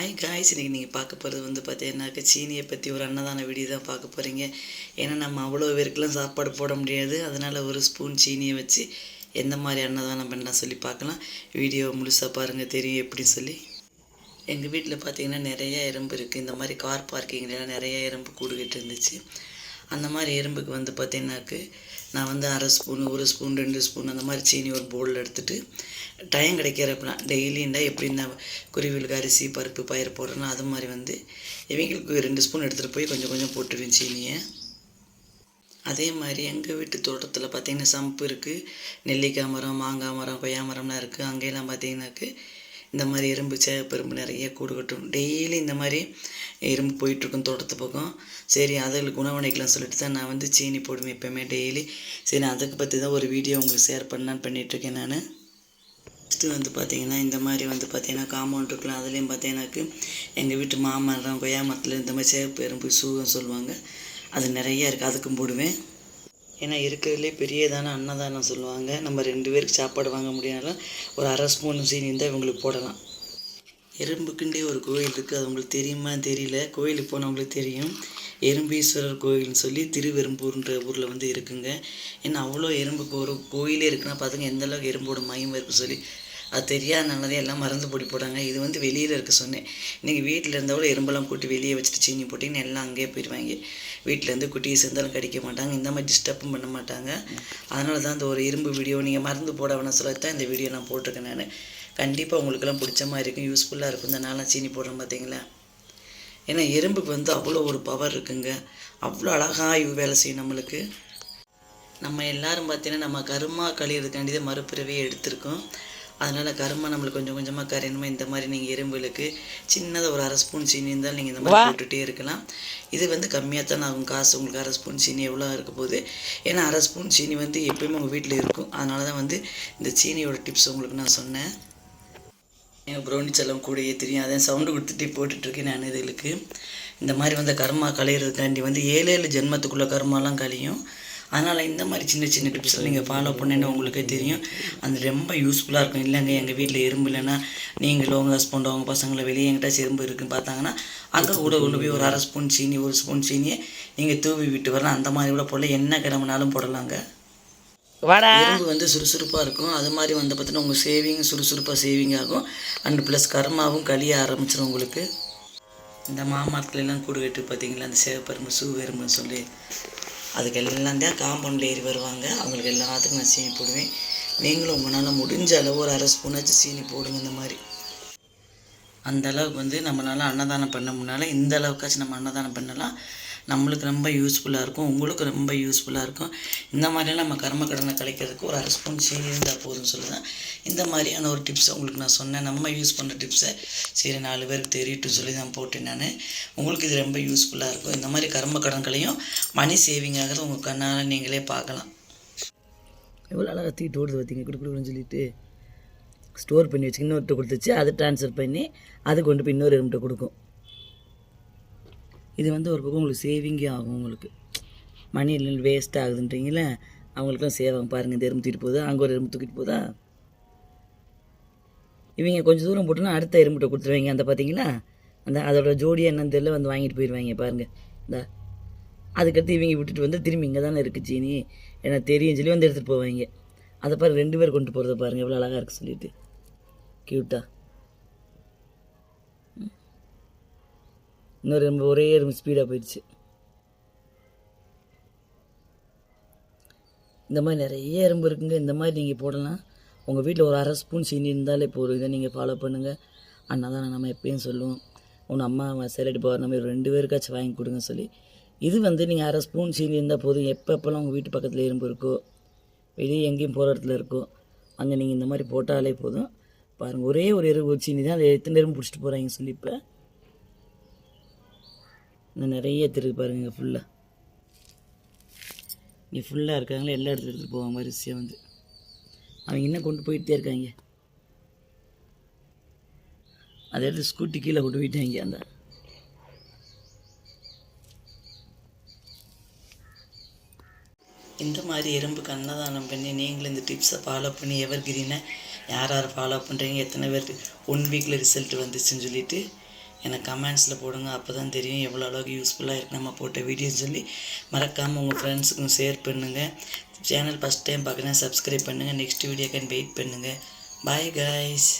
Hi guys இன்றைக்கி நீங்கள் பார்க்க போகிறது வந்து பார்த்தீங்கன்னாக்க சீனியை பற்றி ஒரு அன்னதான வீடியோ தான் பார்க்க போகிறீங்க ஏன்னா நம்ம அவ்வளோ பேருக்குலாம் சாப்பாடு போட முடியாது. அதனால் ஒரு ஸ்பூன் சீனியை வச்சு எந்த மாதிரி அன்னதானம் பண்ணலாம் சொல்லி பார்க்கலாம். வீடியோ முழுசாக பாருங்கள் தெரியும் எப்படின்னு சொல்லி. எங்கள் வீட்டில் பார்த்தீங்கன்னா நிறைய எறும்பு இருக்குது இந்த மாதிரி கார் பார்க்கிங்லாம் நிறைய எறும்பு கூடுகிட்டு இருந்துச்சு அந்த மாதிரி எறும்புக்கு வந்து பார்த்தீங்கன்னாக்கு நான் வந்து அரை ஸ்பூன் ஒரு ஸ்பூன் ரெண்டு ஸ்பூன் அந்த மாதிரி சீனி ஒரு பவுலில் எடுத்துகிட்டு டைம் கிடைக்கிறப்பலாம் டெய்லின்னா எப்படி நான் குருவிகளுக்கு அரிசி பருப்பு பயிர் போடுறேனோ அது மாதிரி வந்து இவங்களுக்கு ரெண்டு ஸ்பூன் எடுத்துகிட்டு போய் கொஞ்சம் கொஞ்சம் போட்டுருவேன் சீனியை. அதே மாதிரி எங்கள் வீட்டு தோட்டத்தில் பார்த்திங்கன்னா சம்பு இருக்குது நெல்லிக்காய் மரம் மாங்காய் மரம் கொய்யா மரம்லாம் இருக்குது அங்கேயெல்லாம் பார்த்தீங்கன்னாக்கு இந்த மாதிரி எறும்பு சேகப்பெரும்பு நிறைய கூடு கட்டும். டெய்லி இந்த மாதிரி எறும்பு போயிட்டுருக்கும் தோட்டத்து பக்கம். சரி அதில் உணவணைக்கலாம் சொல்லிட்டு தான் நான் வந்து சீனி போடுவேன் எப்போயுமே டெய்லி. சரி அதுக்கு பற்றி தான் ஒரு வீடியோ உங்களுக்கு ஷேர் பண்ணலான்னு பண்ணிகிட்ருக்கேன் நான். ஃபஸ்ட்டு வந்து பார்த்தீங்கன்னா இந்த மாதிரி வந்து பார்த்தீங்கன்னா காம்பவுண்ட் இருக்கலாம் அதுலேயும் பார்த்தீங்கன்னாக்கு எங்கள் வீட்டு மாமரம் கொய்யா மரத்தில் இந்த மாதிரி சேவப்பு எறும்பு சூகம் சொல்லுவாங்க. அது நிறையா இருக்குது அதுக்கும் போடுவேன். ஏன்னா இருக்கிறதுலே பெரியதான அன்னதானம் சொல்லுவாங்க. நம்ம ரெண்டு பேருக்கு சாப்பாடு வாங்க முடியாதாலும் ஒரு அரை ஸ்பூன் சீனி இருந்தால் இவங்களுக்கு போடலாம். எறும்புக்குண்டே ஒரு கோயில் இருக்குது அது உங்களுக்கு தெரியுமா? தெரியல. கோயிலுக்கு போனவங்களுக்கு தெரியும். எறும்பீஸ்வரர் கோயில்னு சொல்லி திருவெரும்பூர்ன்ற ஊரில் வந்து இருக்குங்க. ஏன்னா அவ்வளோ எறும்புக்கு ஒரு கோயிலே இருக்குன்னா பார்த்துங்க எந்த அளவுக்கு எறும்போட மயம் இருக்குது சொல்லி. அது தெரியாதனாலதே எல்லாம் மறந்து போடி போடாங்க இது வந்து வெளியில் இருக்க சொன்னேன். இன்றைக்கி வீட்டில் இருந்தால் கூட எறும்பெல்லாம் கூட்டி வெளியே வச்சுட்டு சீனி போட்டிங்கன்னு எல்லாம் அங்கேயே போயிடுவாங்க வீட்டிலேருந்து குட்டியை சேர்ந்தாலும் கடிக்க மாட்டாங்க. இந்த மாதிரி டிஸ்டர்பும் பண்ண மாட்டாங்க. அதனால தான் இந்த ஒரு இரும்பு வீடியோ நீங்கள் மறந்து போட வேணாம் சொல்லத்தான் இந்த வீடியோ நான் போட்டிருக்கேன் நான். கண்டிப்பாக உங்களுக்கெல்லாம் பிடிச்ச மாதிரி இருக்கும். யூஸ்ஃபுல்லாக இருக்கும். இந்த நாளாக சீனி போடுறேன் பார்த்தீங்களா ஏன்னா எறும்புக்கு வந்து அவ்வளோ ஒரு பவர் இருக்குங்க. அவ்வளோ அழகாக வேலை செய்யும் நம்மளுக்கு. நம்ம எல்லாரும் பார்த்தீங்கன்னா நம்ம கருமா கழியறதுக்காண்டி தான் மறுபிறவியே எடுத்திருக்கோம். அதனால் கருமா நம்மளுக்கு கொஞ்சம் கொஞ்சமாக கரையணுமா? இந்த மாதிரி நீங்கள் எறும்புகளுக்கு சின்னதாக ஒரு அரை ஸ்பூன் சீனி இருந்தாலும் நீங்கள் இந்த மாதிரி போட்டுகிட்டே இருக்கலாம். இது வந்து கம்மியாக தான் ஆகும். காசு உங்களுக்கு அரை ஸ்பூன் சீனி எவ்வளோ இருக்க போகுது? ஏன்னா அரை ஸ்பூன் சீனி வந்து எப்பயுமே உங்கள் வீட்டில் இருக்கும். அதனால தான் வந்து இந்த சீனியோட டிப்ஸ் உங்களுக்கு நான் சொன்னேன். எங்கள் ப்ரௌனி செல்லம் கூடயே தெரியும். அதான் சவுண்டு கொடுத்துட்டே போட்டுட்ருக்கேன் நான் இதுகளுக்கு. இந்த மாதிரி வந்து கர்மா களையிறதுக்காண்டி வந்து ஏழு ஏழு ஜென்மத்துக்குள்ளே கர்மாலாம் கழியும் அதனால் இந்த மாதிரி சின்ன சின்ன டிப்ஸ்லாம் நீங்கள் ஃபாலோ பண்ணேன்னா உங்களுக்கே தெரியும். அது ரொம்ப யூஸ்ஃபுல்லாக இருக்கும். இல்லைங்க எங்கள் வீட்டில் எறும்பு இல்லைன்னா நீங்களோ உங்கள் ஹஸ்பண்டோ உங்கள் பசங்களை வெளியே எங்கிட்ட எறும்பு இருக்குன்னு பார்த்தாங்கன்னா அங்கே கூட கொண்டு போய் ஒரு அரை ஸ்பூன் சீனி ஒரு ஸ்பூன் சீனியை நீங்கள் தூவி விட்டு வரலாம். அந்த மாதிரி கூட போடல என்ன கிழமனாலும் போடலாங்க. எறும்பு வந்து சுறுசுறுப்பாக இருக்கும். அது மாதிரி வந்து பார்த்தீங்கன்னா உங்கள் சேவிங் சுறுசுறுப்பாக சேவிங் ஆகும். அண்ட் ப்ளஸ் கர்மாவும் கழிய ஆரம்பிச்சிடும் உங்களுக்கு. இந்த மாமரத்துலலாம் கூடு கட்டு பார்த்தீங்களா? அந்த சேவப்பெரும்பு சூவெரும்புன்னு சொல்லி. அதுக்கெல்லாம் தான் காம்பவுண்டில் ஏறி வருவாங்க. அவங்களுக்கு எல்லாத்துக்கும் நான் சீனி போடுவேன். நீங்களும் உங்களால் முடிஞ்ச அளவு ஒரு அரை ஸ்பூனாச்சும் சீனி போடுங்க இந்த மாதிரி. அந்த அளவுக்கு வந்து நம்மளால் அன்னதானம் பண்ண முன்னால் இந்த அளவுக்காச்சும் நம்ம அன்னதானம் பண்ணலாம். நம்மளுக்கு ரொம்ப யூஸ்ஃபுல்லாக இருக்கும் உங்களுக்கு ரொம்ப யூஸ்ஃபுல்லாக இருக்கும். இந்த மாதிரியெல்லாம் நம்ம கர்ம கடனை கழிக்கிறதுக்கு ஒரு அரை ஸ்பூன் சீனி இருந்தால் போதும்னு சொல்லி தான் இந்த மாதிரியான ஒரு டிப்ஸை உங்களுக்கு நான் சொன்னேன். நம்ம யூஸ் பண்ணுற டிப்ஸை சரி நாலு பேருக்கு தெரியட்டும் சொல்லி தான் போட்டேன் நான். உங்களுக்கு இது ரொம்ப யூஸ்ஃபுல்லாக இருக்கும். இந்த மாதிரி கர்ம கடன்களையும் மணி சேவிங் ஆகிறது உங்கள் கண்ணால் நீங்களே பார்க்கலாம். எவ்வளோ அழகாக தீட்டு ஓடுது பார்த்தீங்க குடு குடுன்னு சொல்லிட்டு. ஸ்டோர் பண்ணி வச்சு இன்னொருத்த கொடுத்துச்சு அதை ட்ரான்ஸ்ஃபர் பண்ணி அது கொண்டு போய் இன்னொரு எறும்பிட்ட கொடுக்கும். இது வந்து ஒரு பக்கம் உங்களுக்கு சேவிங்கே ஆகும் உங்களுக்கு. மணி இல்லை வேஸ்ட் ஆகுதுன்றீங்களே அவங்களுக்குலாம் சேவ் பாருங்கள் இந்த எறும்பு தூக்கிட்டு போகுதா அங்கே ஒரு எறும்பு தூக்கிட்டு போதா இவங்க கொஞ்சம் தூரம் போட்டோன்னா அடுத்த எறும்புட்ட கொடுத்துருவாங்க. அந்த பார்த்தீங்களா அந்த அதோட ஜோடியாக என்னன்னு தெரியல வந்து வாங்கிட்டு போயிடுவாங்க பாருங்கள் இந்த அதுக்கடுத்து இவங்க விட்டுட்டு வந்து திரும்பி இங்கே தானே இருக்குது சீனி எனக்கு தெரியும் சொல்லி வந்து எடுத்துகிட்டு போவாங்க. அதை பாரு ரெண்டு பேர் கொண்டு போகிறத பாருங்கள் எவ்வளோ அழகாக இருக்குது சொல்லிட்டு. க்யூட்டா இன்னொரு ரொம்ப ஒரே ரொம்ப ஸ்பீடாக போயிடுச்சு. இந்த மாதிரி நிறைய எறும்பு இருக்குங்க. இந்த மாதிரி நீங்கள் போடலாம். உங்கள் வீட்டில் ஒரு அரை ஸ்பூன் சீனி இருந்தாலே போதும். இதை நீங்கள் ஃபாலோ பண்ணுங்கள் அண்ணா தான் நம்ம எப்பயும் சொல்லுவோம். உன் அம்மா சேலடி போகிற நம்ம ரெண்டு பேருக்காச்சும் வாங்கி கொடுங்க சொல்லி. இது வந்து நீங்கள் அரை ஸ்பூன் சீனி இருந்தால் போதும். எப்போ எப்போல்லாம் உங்கள் வீட்டு பக்கத்தில் எறும்பு இருக்கோ வெளியே எங்கேயும் போகிற இடத்துல இருக்கோ அங்கே நீங்கள் இந்த மாதிரி போட்டாலே போதும். பாருங்கள் ஒரே ஒரு எறும்பு சீனி தான். அதை எத்தனை எறும்பு பிடிச்சிட்டு போகிறாங்க சொல்லி இப்போ இன்னும் நிறைய எடுத்துருக்கு பாருங்க இங்கே ஃபுல்லாக இங்கே ஃபுல்லாக இருக்காங்களே எல்லா இடத்துல எடுத்துகிட்டு போவாங்க வரிசையாக வந்து. அவங்க இன்னும் கொண்டு போயிட்டே இருக்காங்க? அதை எடுத்து ஸ்கூட்டி கீழே கொண்டு போயிட்டாங்க அந்த. இந்த மாதிரி எறும்புக்கு அன்னதானம் பண்ணி நீங்களும் இந்த டிப்ஸை ஃபாலோ பண்ணி எவர் கிரீனை யார் யார் ஃபாலோ பண்ணுறீங்க எத்தனை பேருக்கு ஒன் வீக்கில் ரிசல்ட் வந்துச்சுன்னு சொல்லிவிட்டு எனக்கு கமெண்ட்ஸில் போடுங்க. அப்போ தான் தெரியும் எவ்வளோ அளவுக்கு யூஸ்ஃபுல்லாக இருக்கு. நம்ம போட்ட வீடியோன்னு சொல்லி மறக்காமல் உங்கள் ஃப்ரெண்ட்ஸுக்கும் ஷேர் பண்ணுங்கள் சேனல் ஃபஸ்ட் டைம் பார்க்குறேன் சப்ஸ்கிரைப் பண்ணுங்கள் நெக்ஸ்ட் வீடியோக்கான வெயிட் பண்ணுங்கள் பாய் காய்ஸ்